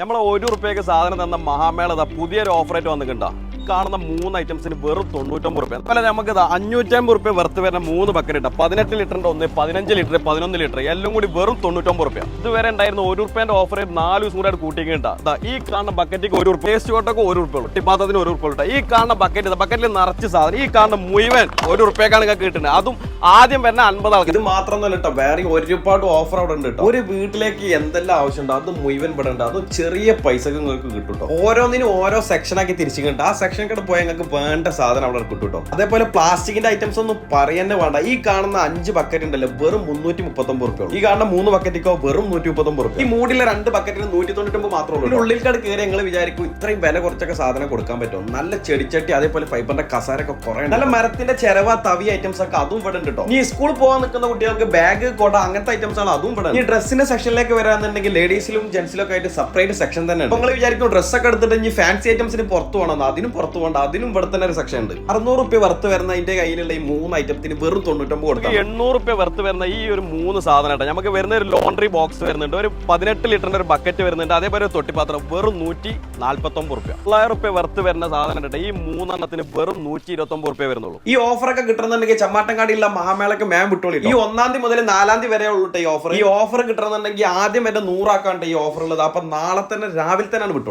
നമ്മളെ ഒരു റുപ്യക്ക് സാധനം തന്ന മഹാമേള പുതിയൊരു ഓഫറായിട്ട് വന്നിട്ടുണ്ടോ കാണുന്ന മൂന്ന് ഐറ്റംസിന് വെറും തൊണ്ണൂറ്റൊമ്പത് റുപ്യ. അതുപോലെ നമുക്ക് അഞ്ഞൂറ്റമ്പത് റുപ്യ വെറുത്ത് വരുന്ന മൂന്ന് ബക്കറ്റ് ഇട്ടാ പതിനെട്ട് ലിറ്ററിന്റെ ഒന്ന് പതിനഞ്ച് ലിറ്റർ പതിനൊന്ന് ലിറ്റർ എല്ലാം കൂടി വെറും തൊണ്ണൂറ്റൊമ്പത് റുപ്യ. ഇതുവരെ ഉണ്ടായിരുന്ന ഒരു റുപ്യന്റെ ഓഫർ നാല് ദിവസം കൂടെ കൂട്ടിക്കിട്ടാ ഈ കാണുന്ന ബക്കറ്റിക്ക് ഒരു ടേസ്റ്റ് കോട്ടൊക്കെ ഒരു റുപ്യ ഉള്ളൂ. ടിപ്പാത്തത്തിന് ഒരു റുപ്യ ഉള്ളൂ ഈ കാണുന്ന ബക്കറ്റ് ബക്കറ്റിൽ നിറച്ച് സാധനം. ഈ കാണുന്ന മുഴുവൻ ഒരു റുപ്യക്കാണ് കിട്ടുന്നത്. അതും ആദ്യം വരുന്ന അൻപത് ആൾക്കാർ. ഇത് മാത്രം കേട്ടോ വേറെ ഒരുപാട് ഓഫർ അവിടെ ഉണ്ട് കേട്ടോ ഒരു വീട്ടിലേക്ക് എന്തെല്ലാം ആവശ്യം ഉണ്ടോ അത് മുഴുവൻ ഇവിടെ ഉണ്ട്. അത് ചെറിയ പൈസക്ക് നിങ്ങൾക്ക് കിട്ടും ട്ടോ. ഓരോന്നിനും ഓരോ സെക്ഷനാക്കി തിരിച്ചു കിട്ടും ആ സെക്ഷൻ കൂടെ പോയാൽ നിങ്ങൾക്ക് വേണ്ട സാധനം അവിടെ കിട്ടും കേട്ടോ അതേപോലെ പ്ലാസ്റ്റിക്കിന്റെ ഐറ്റംസ് ഒന്നും പറയുന്നത് വേണ്ട. ഈ കാണുന്ന അഞ്ച് ബക്കറ്റ് ഉണ്ടല്ലോ വെറും മുന്നൂറ്റി മുപ്പത്തൊമ്പത് റുപ്യ. ഈ കാണുന്ന മൂന്ന് ബക്കറ്റിക്കോ വെറും നൂറ്റി മുപ്പത്തൊമ്പത് റുപ്യ. ഈ മൂടിലെ രണ്ട് ബക്കറ്റിന് നൂറ്റി തൊണ്ണൂറ്റൊമ്പത് മാത്രമേ ഉള്ളൂ ഉള്ളിൽക്കാട് കയറി ഞങ്ങൾ വിചാരിക്കും ഇത്രയും വില കുറച്ചൊക്കെ സാധനം കൊടുക്കാൻ പറ്റും നല്ല ചെടിച്ചട്ടി അതേപോലെ ഫൈബറിന്റെ കസാരൊക്കെ കുറേ നല്ല മരത്തിന്റെ ചെരവ തവി ഐറ്റംസ് ഒക്കെ അതും ഇവിടെ കേട്ടോ. നീ സ്കൂളിൽ പോകാൻ നിൽക്കുന്ന കുട്ടികൾക്ക് ബാഗ് കൊട അങ്ങനത്തെ ഐറ്റംസ് ആണ് അതും ഇവിടെ ഈ ഡ്രസ്സിന്റെ സെക്ഷനിലേക്ക് വരാന്നുണ്ടെങ്കിൽ ലേഡീസിലും ജെന്റ്സിലും ഒക്കെ ആയിട്ട് സെപ്പറേറ്റ് സെക്ഷൻ തന്നെ ഉണ്ട്. നിങ്ങൾ വിചാരിക്കും ഡ്രസ് ഒക്കെ എടുത്തിട്ട് ഇനി ഫാൻസി ഐറ്റംസിന് പുറത്ത് പോകണം അതിനും പുറത്ത് പോകണ്ട. അതിനും ഇവിടെ തന്നെ ഒരു സെക്ഷൻ ഉണ്ട്. അറുന്നൂറ് റുപ്യ വർത്ത് വരുന്ന അതിന്റെ കയ്യിലുള്ള ഈ മൂന്ന് ഐറ്റത്തിന് വെറും തൊണ്ണൂറ്റൊമ്പത് കൊടുക്കും എണ്ണൂറ് റുപ്യ വർത്ത് വരുന്ന ഈ ഒരു മൂന്ന് സാധനം കേട്ടോ. നമുക്ക് വരുന്ന ഒരു ലോണ്ടറി ബോക്സ് വരുന്നുണ്ട്. ഒരു പതിനെട്ട് ലിറ്ററിന്റെ ഒരു ബക്കറ്റ് വരുന്നുണ്ട്. അതേപോലെ ഒരു തൊട്ടിപ്പാത്രം. വെറും നൂറ്റി നാല്പത്തൊമ്പത് റുപ്യ തൊള്ളായിരം റുപ്യ വർത്ത് വരുന്ന സാധനം ഈ മൂന്നെണ്ണത്തിന് വെറും നൂറ്റി ഇരുപത്തൊമ്പത് റുപ്യ വരുന്നുള്ളൂ. ഈ ഓഫർ ഒക്കെ കിട്ടണമെന്നുണ്ടെങ്കിൽ ചമ്മാട്ടങ്കാടിയുള്ള മഹാമേളക്ക് മാം വിട്ടോളി ഈ ഒന്നാം തീയതി മുതൽ നാലാം തീയതി വരെ ഉള്ളൂ ഈ ഓഫർ ഈ ഓഫർ കിട്ടണമെന്നുണ്ടെങ്കിൽ ആദ്യം എന്റെ നൂറാക്കാണ്ട് ഈ ഓഫർ ഉള്ളത്. അപ്പൊ നാളെ തന്നെ രാവിലെ തന്നെയാണ് വിട്ടോളി.